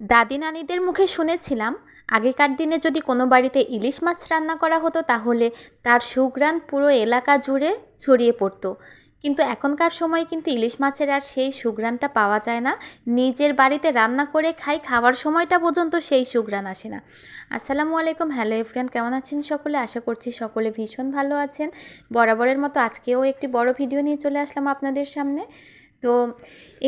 দাদি নানিদের মুখে শুনেছিলাম, আগেকার দিনে যদি কোনো বাড়িতে ইলিশ মাছ রান্না করা হতো তাহলে তার সুঘ্রাণ পুরো এলাকা জুড়ে ছড়িয়ে পড়তো। কিন্তু এখনকার সময় কিন্তু ইলিশ মাছের আর সেই সুঘ্রাণটা পাওয়া যায় না। নিজের বাড়িতে রান্না করে খাই, খাওয়ার সময়টা পর্যন্ত সেই সুঘ্রাণ আসে না। আসসালামু আলাইকুম, হ্যালো এফরিয়ান কেমন আছেন সকলে? আশা করছি সকলে ভীষণ ভালো আছেন। বরাবরের মতো আজকেও একটি বড় ভিডিও নিয়ে চলে আসলাম আপনাদের সামনে। তো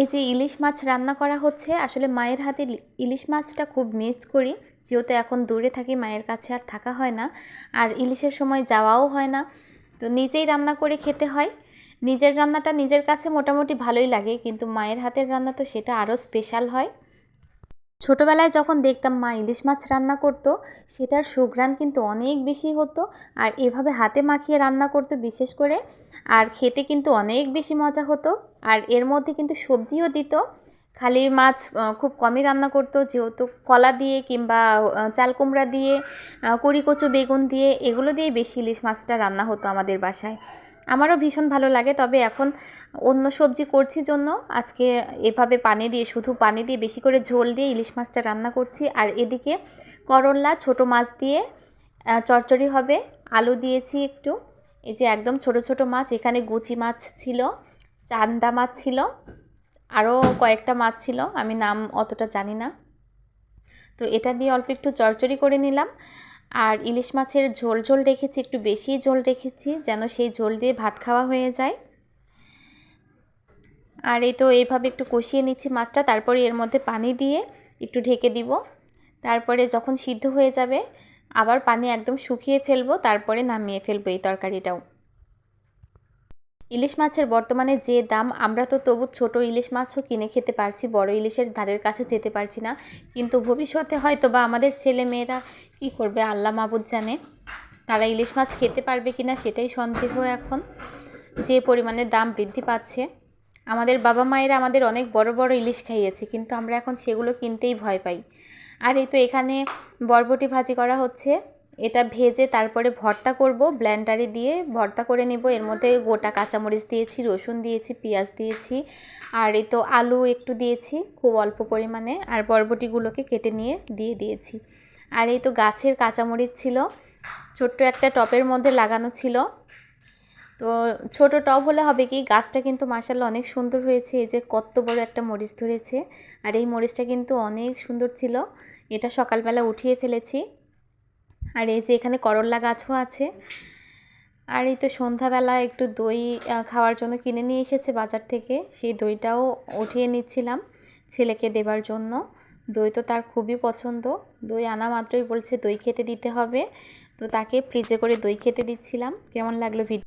এই যে ইলিশ মাছ রান্না করা হচ্ছে, আসলে মায়ের হাতে ইলিশ মাছটা খুব মিস করি। যেহেতু এখন দূরে থাকি, মায়ের কাছে আর থাকা হয় না। আর ইলিশের সময় যাওয়াও হয় না। তো নিজেই রান্না করে খেতে হয়। নিজের রান্নাটা নিজের কাছে মোটামুটি ভালোই লাগে, কিন্তু মায়ের হাতের রান্না তো সেটা আরও স্পেশাল হয়। ছোটোবেলায় যখন দেখতাম মা ইলিশ মাছ রান্না করতো, সেটার সুঘ্রাণ কিন্তু অনেক বেশি হতো। আর এভাবে হাতে মাখিয়ে রান্না করতো বিশেষ করে। আর খেতে কিন্তু অনেক বেশি মজা হতো। আর এর মধ্যে কিন্তু সবজিও দিত। খালি মাছ খুব কমই রান্না করতো। যেহেতু কলা দিয়ে কিংবা চাল কুমড়া দিয়ে কড়ি কচু বেগুন দিয়ে, এগুলো দিয়ে বেশি ইলিশ মাছটা রান্না হতো আমাদের বাসায়। আমারও ভীষণ ভালো লাগে, তবে এখন অন্য সবজি করছি জন্য। আজকে এভাবে পানি দিয়ে, শুধু পানি দিয়ে বেশি করে ঝোল দিয়ে ইলিশ মাছটা রান্না করছি। আর এদিকে করল্লা ছোট মাছ দিয়ে চচ্চড়ি হবে। আলু দিয়েছি একটু। এই যে একদম ছোট ছোট মাছ, এখানে গুচি মাছ ছিল, চান্দা মাছ ছিল আরও কয়েকটা মাছ ছিল, আমি নাম অতটা জানি না। তো এটা দিয়ে অল্প একটু চড়চড়ি করে নিলাম। আর ইলিশ মাছের ঝোল ঝোল রেখেছি, একটু বেশি ঝোল রেখেছি যেন সেই ঝোল দিয়ে ভাত খাওয়া হয়ে যায়। আর এই তো এইভাবে একটু কষিয়ে নিচ্ছি মাছটা, তারপরে এর মধ্যে পানি দিয়ে একটু ঢেকে দিব। তারপরে যখন সিদ্ধ হয়ে যাবে, আবার পানি একদম শুকিয়ে ফেলব, তারপরে নামিয়ে ফেলব এই তরকারিটাও। ইলিশ মাছের বর্তমানে যে দাম, আমরা তো তবু ছোট ইলিশ মাছও কিনে খেতে পারছি, বড় ইলিশের ধারের কাছে যেতে পারছি না। কিন্তু ভবিষ্যতে হয়তো বা আমাদের ছেলে মেয়েরা কী করবে, আল্লাহ মাবুদ জানে। তারা ইলিশ মাছ খেতে পারবে কি না সেটাই সন্দেহ এখন। যে পরিমাণে দাম বৃদ্ধি পাচ্ছে। আমাদের বাবা মায়েরা আমাদের অনেক বড় বড় ইলিশ খাইয়েছে, কিন্তু আমরা এখন সেগুলো কিনতেই ভয় পাই। আর এই তো এখানে বরবটি ভাজি করা হচ্ছে। এটা ভেজে তারপরে ভর্তা করব, ব্ল্যান্ডারে দিয়ে ভর্তা করে নিব। এর মধ্যে গোটা কাঁচামরিচ দিয়েছি, রসুন দিয়েছি, পেঁয়াজ দিয়েছি, আর এই তো আলু একটু দিয়েছি খুব অল্প পরিমাণে, আর বরবটিগুলোকে কেটে নিয়ে দিয়ে দিয়েছি। আর এই তো গাছের কাঁচামরিচ ছিল, ছোট্ট একটা টপের মধ্যে লাগানো ছিল। তো ছোট টব হলে হবে কি, গাছটা কিন্তু মার্শাল্লাহ অনেক সুন্দর হয়েছে, এই যে কত বড় একটা মরিচ ধরেছে। আর এই মরিচটা কিন্তু অনেক সুন্দর ছিল, এটা সকালবেলা উঠিয়ে ফেলেছি। আর এই যে এখানে করল্লা গাছও আছে। আর এই তো সন্ধ্যাবেলা একটু দই খাওয়ার জন্য কিনে নিয়ে এসেছে বাজার থেকে। সেই দইটাও উঠিয়ে নিচ্ছিলাম ছেলেকে দেবার জন্য। দই তো তার খুবই পছন্দ। দই আনা মাত্রই বলছে দই খেতে দিতে হবে। তো তাকে ফ্রিজে করে দই খেতে দিচ্ছিলাম। কেমন লাগল ভিডিও